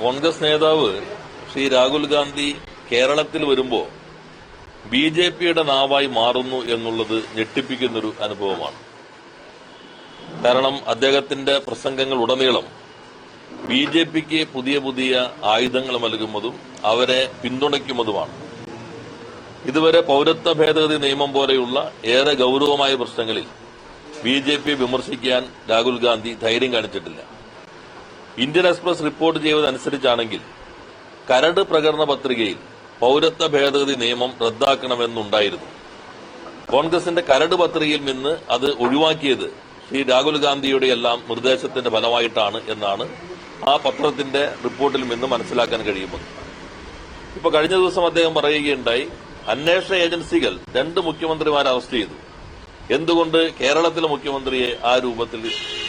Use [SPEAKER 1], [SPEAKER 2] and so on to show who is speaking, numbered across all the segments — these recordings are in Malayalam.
[SPEAKER 1] കോൺഗ്രസ് നേതാവ് ശ്രീ രാഹുൽ ഗാന്ധി കേരളത്തിൽ വരുമ്പോൾ ബി ജെ പിയുടെ നാവായി മാറുന്നു എന്നുള്ളത് ഞെട്ടിപ്പിക്കുന്നൊരു അനുഭവമാണ്. കാരണം അദ്ദേഹത്തിന്റെ പ്രസംഗങ്ങൾ ഉടനീളം ബി ജെ പിക്ക് പുതിയ പുതിയ ആയുധങ്ങൾ നൽകുന്നതും അവരെ പിന്തുണയ്ക്കുന്നതുമാണ്. ഇതുവരെ പൌരത്വ ഭേദഗതി നിയമം പോലെയുള്ള ഏറെ ഗൌരവമായ പ്രശ്നങ്ങളിൽ ബി ജെ പി വിമർശിക്കാൻ രാഹുൽ ഗാന്ധി ധൈര്യം കാണിച്ചിട്ടില്ല. ഇന്ത്യൻ എക്സ്പ്രസ് റിപ്പോർട്ട് ചെയ്തതനുസരിച്ചാണെങ്കിൽ കരട് പ്രകടന പത്രികയിൽ പൌരത്വ ഭേദഗതി നിയമം റദ്ദാക്കണമെന്നുണ്ടായിരുന്നു. കോൺഗ്രസിന്റെ കരട് പത്രികയിൽ നിന്ന് അത് ഒഴിവാക്കിയത് ശ്രീ രാഹുൽ ഗാന്ധിയുടെ എല്ലാം നിർദ്ദേശത്തിന്റെ ഫലമായിട്ടാണ് എന്നാണ് ആ പത്രത്തിന്റെ റിപ്പോർട്ടിൽ നിന്ന് മനസ്സിലാക്കാൻ കഴിയുന്നത്. ഇപ്പൊ കഴിഞ്ഞ ദിവസം അദ്ദേഹം പറയുകയുണ്ടായി അന്വേഷണ ഏജൻസികൾ രണ്ട് മുഖ്യമന്ത്രിമാരെ അറസ്റ്റ് ചെയ്തു. എന്തുകൊണ്ട് കേരളത്തിലെ മുഖ്യമന്ത്രിയെ ആ രൂപത്തിൽ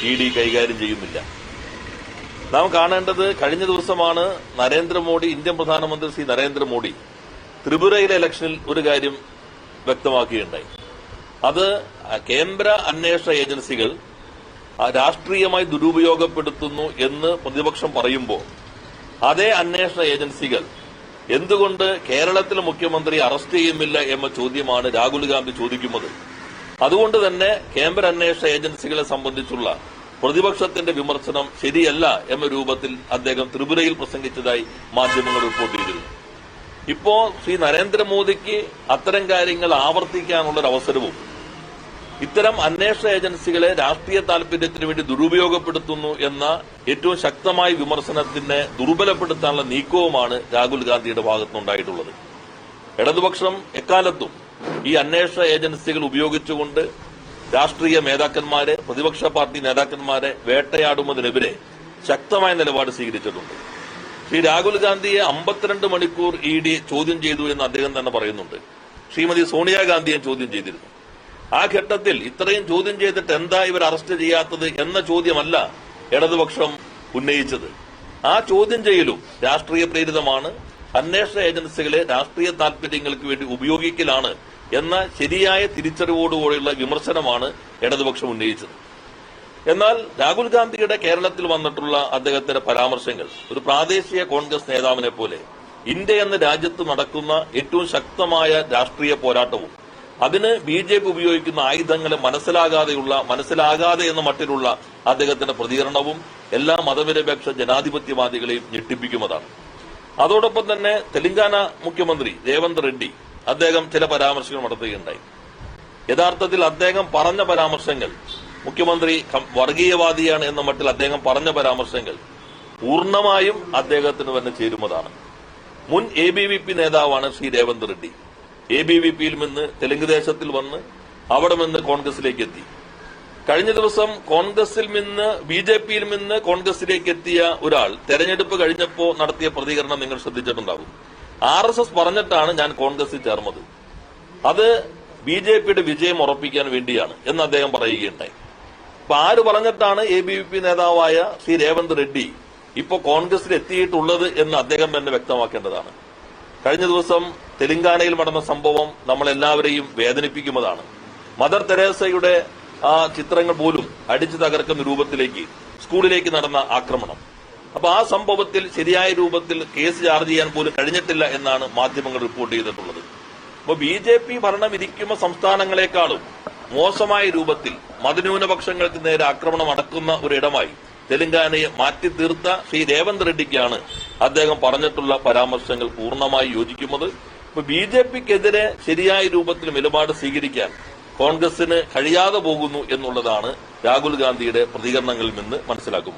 [SPEAKER 1] ഇ ഡി കൈകാര്യം ചെയ്യുന്നില്ല? നാം കാണേണ്ടത് കഴിഞ്ഞ ദിവസമാണ് നരേന്ദ്രമോദി ഇന്ത്യൻ പ്രധാനമന്ത്രി ശ്രീ നരേന്ദ്രമോദി ത്രിപുരയിലെ ഇലക്ഷനിൽ ഒരു കാര്യം വ്യക്തമാക്കുകയുണ്ടായി അത് കേന്ദ്ര അന്വേഷണ ഏജൻസികൾ രാഷ്ട്രീയമായി ദുരുപയോഗപ്പെടുത്തുന്നു എന്ന് പ്രതിപക്ഷം പറയുമ്പോൾ അതേ അന്വേഷണ ഏജൻസികൾ എന്തുകൊണ്ട് കേരളത്തിലെ മുഖ്യമന്ത്രി അറസ്റ്റ് ചെയ്യുന്നില്ല എന്ന ചോദ്യമാണ് രാഹുൽ ഗാന്ധി ചോദിക്കുന്നത്. അതുകൊണ്ട് തന്നെ കേന്ദ്ര അന്വേഷണ ഏജൻസികളെ സംബന്ധിച്ചുള്ള പ്രതിപക്ഷത്തിന്റെ വിമർശനം ശരിയല്ല എന്ന രൂപത്തിൽ അദ്ദേഹം ത്രിപുരയിൽ പ്രസംഗിച്ചതായി മാധ്യമങ്ങൾ റിപ്പോർട്ട് ചെയ്തിരുന്നു. ഇപ്പോ ശ്രീ നരേന്ദ്രമോദിക്ക് അത്തരം കാര്യങ്ങൾ ആവർത്തിക്കാനുള്ള ഒരു അവസരവും ഇത്തരം അന്വേഷണ ഏജൻസികളെ രാഷ്ട്രീയ താൽപര്യത്തിന് വേണ്ടി ദുരുപയോഗപ്പെടുത്തുന്നു എന്ന ഏറ്റവും ശക്തമായ വിമർശനത്തിനെ ദുർബലപ്പെടുത്താനുള്ള നീക്കവുമാണ് രാഹുൽ ഗാന്ധിയുടെ ഭാഗത്തുനിന്നുണ്ടായിട്ടുള്ളത്. ഇടതുപക്ഷം എക്കാലത്തും ഈ അന്വേഷണ ഏജൻസികൾ ഉപയോഗിച്ചുകൊണ്ട് രാഷ്ട്രീയ നേതാക്കന്മാരെ പ്രതിപക്ഷ പാർട്ടി നേതാക്കന്മാരെ വേട്ടയാടുന്നതിനെതിരെ ശക്തമായ നിലപാട് സ്വീകരിച്ചിട്ടുണ്ട്. ശ്രീ രാഹുൽ ഗാന്ധിയെ അമ്പത്തിരണ്ട് മണിക്കൂർ ഇ ഡി ചോദ്യം ചെയ്തു എന്ന് അദ്ദേഹം തന്നെ പറയുന്നുണ്ട്. ശ്രീമതി സോണിയാഗാന്ധിയെ ചോദ്യം ചെയ്തിരുന്നു. ആ ഘട്ടത്തിൽ ഇത്രയും ചോദ്യം ചെയ്തിട്ട് എന്താ ഇവർ അറസ്റ്റ് ചെയ്യാത്തത് എന്ന ചോദ്യമല്ല ഇടതുപക്ഷം ഉന്നയിച്ചത്. ആ ചോദ്യം ചെയ്യലും രാഷ്ട്രീയ പ്രേരിതമാണ്. അന്വേഷണ ഏജൻസികളെ രാഷ്ട്രീയ താൽപര്യങ്ങൾക്ക് വേണ്ടി ഉപയോഗിക്കലാണ് എന്ന ശരിയായ തിരിച്ചറിവോടുകൂടിയുള്ള വിമർശനമാണ് ഇടതുപക്ഷം ഉന്നയിച്ചത്. എന്നാൽ രാഹുൽ ഗാന്ധിയുടെ കേരളത്തിൽ വന്നിട്ടുള്ള അദ്ദേഹത്തിന്റെ പരാമർശങ്ങൾ ഒരു പ്രാദേശിക കോൺഗ്രസ് നേതാവിനെ പോലെ ഇന്ത്യ എന്ന രാജ്യത്ത് നടക്കുന്ന ഏറ്റവും ശക്തമായ രാഷ്ട്രീയ പോരാട്ടവും അതിന് ബി ജെ പി ഉപയോഗിക്കുന്ന ആയുധങ്ങളെ മനസ്സിലാകാതെയുള്ള മനസ്സിലാകാതെ എന്ന മട്ടിലുള്ള അദ്ദേഹത്തിന്റെ പ്രതികരണവും എല്ലാ മതനിരപേക്ഷ ജനാധിപത്യവാദികളെയും ഞെട്ടിപ്പിക്കുന്നതാണ് അതോടൊപ്പം തന്നെ തെലങ്കാന മുഖ്യമന്ത്രി രേവന്ത് റെഡ്ഡി അദ്ദേഹം ചില പരാമർശങ്ങൾ നടത്തുകയുണ്ടായി. യഥാർത്ഥത്തിൽ അദ്ദേഹം പറഞ്ഞ പരാമർശങ്ങൾ മുഖ്യമന്ത്രി വർഗീയവാദിയാണ് എന്ന മട്ടിൽ അദ്ദേഹം പറഞ്ഞ പരാമർശങ്ങൾ പൂർണമായും അദ്ദേഹത്തിന് തന്നെ ചേരുന്നതാണ് മുൻ എ ബി വി പി നേതാവാണ് Shri Revanth Reddy. A B V പിയിൽ നിന്ന് തെലുങ്ക് ദേശത്തിൽ വന്ന് അവിടെ നിന്ന് കോൺഗ്രസിലേക്ക് എത്തി. കഴിഞ്ഞ ദിവസം കോൺഗ്രസിൽ നിന്ന് ബി ജെ പിയിൽ നിന്ന് കോൺഗ്രസിലേക്ക് എത്തിയ ഒരാൾ തെരഞ്ഞെടുപ്പ് കഴിഞ്ഞപ്പോ നടത്തിയ പ്രതികരണം നിങ്ങൾ ശ്രദ്ധിച്ചിട്ടുണ്ടാകും ആർ എസ് എസ് പറഞ്ഞിട്ടാണ് ഞാൻ കോൺഗ്രസിൽ ചേർന്നത്. അത് ബി ജെ പിയുടെ വിജയം ഉറപ്പിക്കാൻ വേണ്ടിയാണ് എന്ന് അദ്ദേഹം പറയുകയുണ്ടായി. അപ്പൊ ആര് പറഞ്ഞിട്ടാണ് എ ബി വി പി നേതാവായ ശ്രീ രേവന്ത് റെഡ്ഡി ഇപ്പൊ കോൺഗ്രസിൽ എത്തിയിട്ടുള്ളത് എന്ന് അദ്ദേഹം തന്നെ വ്യക്തമാക്കേണ്ടതാണ്. കഴിഞ്ഞ ദിവസം തെലങ്കാനയിൽ നടന്ന സംഭവം നമ്മളെല്ലാവരെയും വേദനിപ്പിക്കുന്നതാണ്. മദർ തെരേസയുടെ ആ ചിത്രങ്ങൾ പോലും അടിച്ചു തകർക്കുന്ന രൂപത്തിലേക്ക് സ്കൂളിലേക്ക് നടന്ന ആക്രമണം. അപ്പൊ ആ സംഭവത്തിൽ ശരിയായ രൂപത്തിൽ കേസ് ചാർജ് ചെയ്യാൻ പോലും കഴിഞ്ഞിട്ടില്ല എന്നാണ് മാധ്യമങ്ങൾ റിപ്പോർട്ട് ചെയ്തിട്ടുള്ളത്. അപ്പൊ ബി ജെ പി ഭരണം ഇരിക്കുന്ന സംസ്ഥാനങ്ങളെക്കാളും മോശമായ രൂപത്തിൽ മതന്യൂനപക്ഷങ്ങൾക്ക് നേരെ ആക്രമണം അടക്കുന്ന ഒരിടമായി തെലങ്കാനയെ മാറ്റി തീർത്ത ശ്രീ രേവന്ത് റെഡ്ഡിക്കാണ് അദ്ദേഹം പറഞ്ഞിട്ടുള്ള പരാമർശങ്ങൾ പൂർണമായി യോജിക്കുന്നത്. ഇപ്പൊ ബി ജെ പിക്കെതിരെ ശരിയായ രൂപത്തിൽ നിലപാട് സ്വീകരിക്കാൻ കോൺഗ്രസിന് കഴിയാതെ പോകുന്നു എന്നുള്ളതാണ് രാഹുൽ ഗാന്ധിയുടെ പ്രതികരണങ്ങളിൽ നിന്ന് മനസ്സിലാക്കുന്നത്.